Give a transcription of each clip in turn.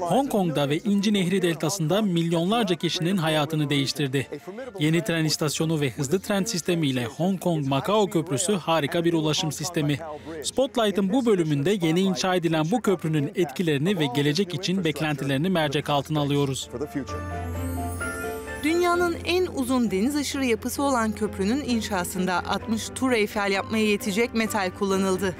Hong Kong'da ve İnci Nehri deltasında milyonlarca kişinin hayatını değiştirdi. Yeni tren istasyonu ve hızlı tren sistemiyle Hong Kong-Macao Köprüsü harika bir ulaşım sistemi. Spotlight'ın bu bölümünde yeni inşa edilen bu köprünün etkilerini ve gelecek için beklentilerini mercek altına alıyoruz. Dünyanın en uzun deniz aşırı yapısı olan köprünün inşasında 60 tur Eiffel yapmaya yetecek metal kullanıldı.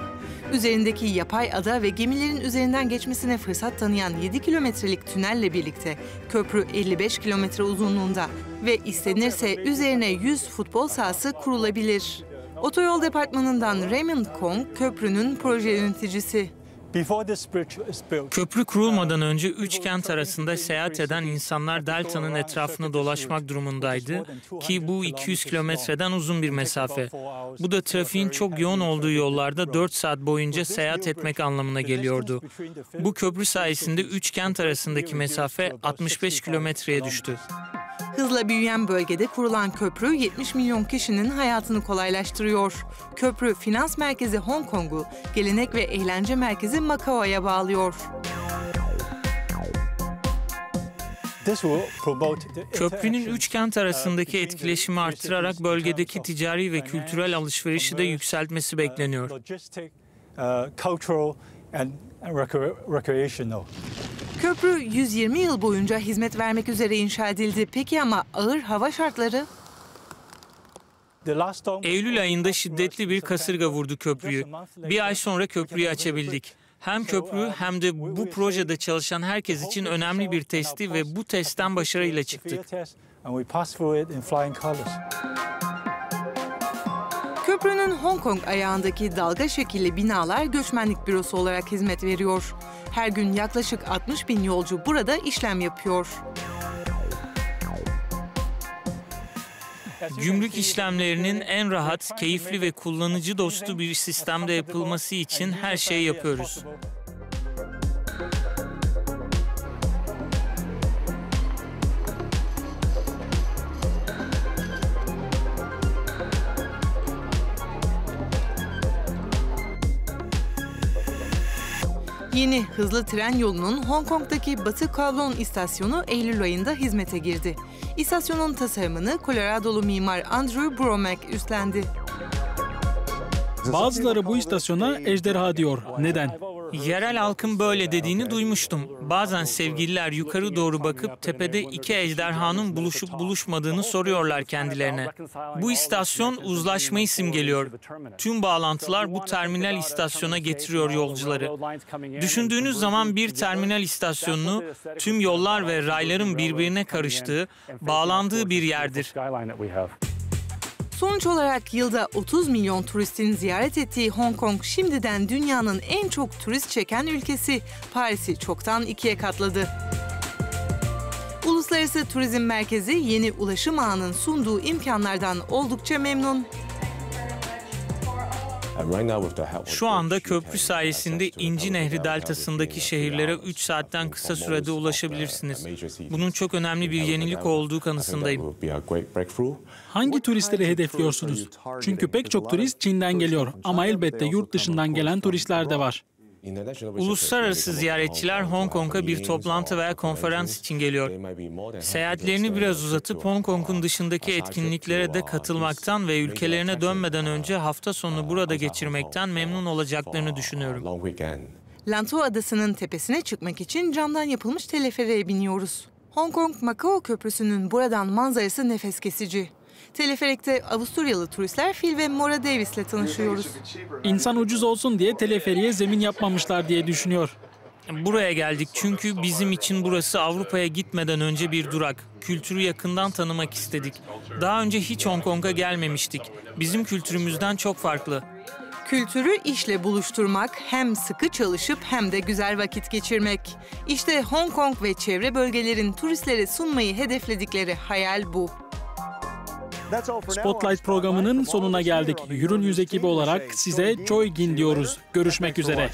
Üzerindeki yapay ada ve gemilerin üzerinden geçmesine fırsat tanıyan 7 kilometrelik tünelle birlikte köprü 55 kilometre uzunluğunda ve istenirse üzerine 100 futbol sahası kurulabilir. Otoyol Departmanı'ndan Raymond Kong köprünün proje yöneticisi. Köprü kurulmadan önce üç kent arasında seyahat eden insanlar deltanın etrafını dolaşmak durumundaydı ki bu 200 kilometreden uzun bir mesafe. Bu da trafiğin çok yoğun olduğu yollarda 4 saat boyunca seyahat etmek anlamına geliyordu. Bu köprü sayesinde üç kent arasındaki mesafe 65 kilometreye düştü. Hızla büyüyen bölgede kurulan köprü 70 milyon kişinin hayatını kolaylaştırıyor. Köprü finans merkezi Hong Kong'u, gelenek ve eğlence merkezi Macao'ya bağlıyor. Köprünün üç kent arasındaki etkileşimi artırarak bölgedeki ticari ve kültürel alışverişi de yükseltmesi bekleniyor. Köprü 120 yıl boyunca hizmet vermek üzere inşa edildi. Peki ama ağır hava şartları? Eylül ayında şiddetli bir kasırga vurdu köprüyü. Bir ay sonra köprüyü açabildik. Hem köprü hem de bu projede çalışan herkes için önemli bir testti ve bu testten başarıyla çıktık. Köprünün Hong Kong ayağındaki dalga şekilli binalar göçmenlik bürosu olarak hizmet veriyor. Her gün yaklaşık 60 bin yolcu burada işlem yapıyor. Gümrük işlemlerinin en rahat, keyifli ve kullanıcı dostu bir sistemde yapılması için her şeyi yapıyoruz. Yeni hızlı tren yolunun Hong Kong'daki Batı Kowloon istasyonu Eylül ayında hizmete girdi. İstasyonun tasarımını Colorado'lu mimar Andrew Bromack üstlendi. Bazıları bu istasyona ejderha diyor. Neden? Yerel halkın böyle dediğini duymuştum. Bazen sevgililer yukarı doğru bakıp tepede iki ejderhanın buluşup buluşmadığını soruyorlar kendilerine. Bu istasyon uzlaşmayı simgeliyor. Tüm bağlantılar bu terminal istasyona getiriyor yolcuları. Düşündüğünüz zaman bir terminal istasyonunu tüm yollar ve rayların birbirine karıştığı, bağlandığı bir yerdir. Sonuç olarak yılda 30 milyon turistin ziyaret ettiği Hong Kong şimdiden dünyanın en çok turist çeken ülkesi. Paris'i çoktan ikiye katladı. Uluslararası Turizm Merkezi yeni ulaşım ağının sunduğu imkanlardan oldukça memnun. Şu anda köprü sayesinde İnci Nehri deltasındaki şehirlere 3 saatten kısa sürede ulaşabilirsiniz. Bunun çok önemli bir yenilik olduğu kanısındayım. Hangi turistleri hedefliyorsunuz? Çünkü pek çok turist Çin'den geliyor ama elbette yurt dışından gelen turistler de var. Uluslararası ziyaretçiler Hong Kong'a bir toplantı veya konferans için geliyor. Seyahatlerini biraz uzatıp Hong Kong'un dışındaki etkinliklere de katılmaktan ve ülkelerine dönmeden önce hafta sonu burada geçirmekten memnun olacaklarını düşünüyorum. Lantou Adası'nın tepesine çıkmak için camdan yapılmış teleferiğe biniyoruz. Hong Kong-Macao Köprüsü'nün buradan manzarası nefes kesici. Teleferikte Avusturyalı turistler Phil ve Maura Davis'le tanışıyoruz. İnsan ucuz olsun diye teleferiye zemin yapmamışlar diye düşünüyor. Buraya geldik çünkü bizim için burası Avrupa'ya gitmeden önce bir durak. Kültürü yakından tanımak istedik. Daha önce hiç Hong Kong'a gelmemiştik. Bizim kültürümüzden çok farklı. Kültürü işle buluşturmak, hem sıkı çalışıp hem de güzel vakit geçirmek. İşte Hong Kong ve çevre bölgelerin turistlere sunmayı hedefledikleri hayal bu. Spotlight programının sonuna geldik. Yürün Yüz ekibi olarak size Choi Gin diyoruz. Görüşmek üzere.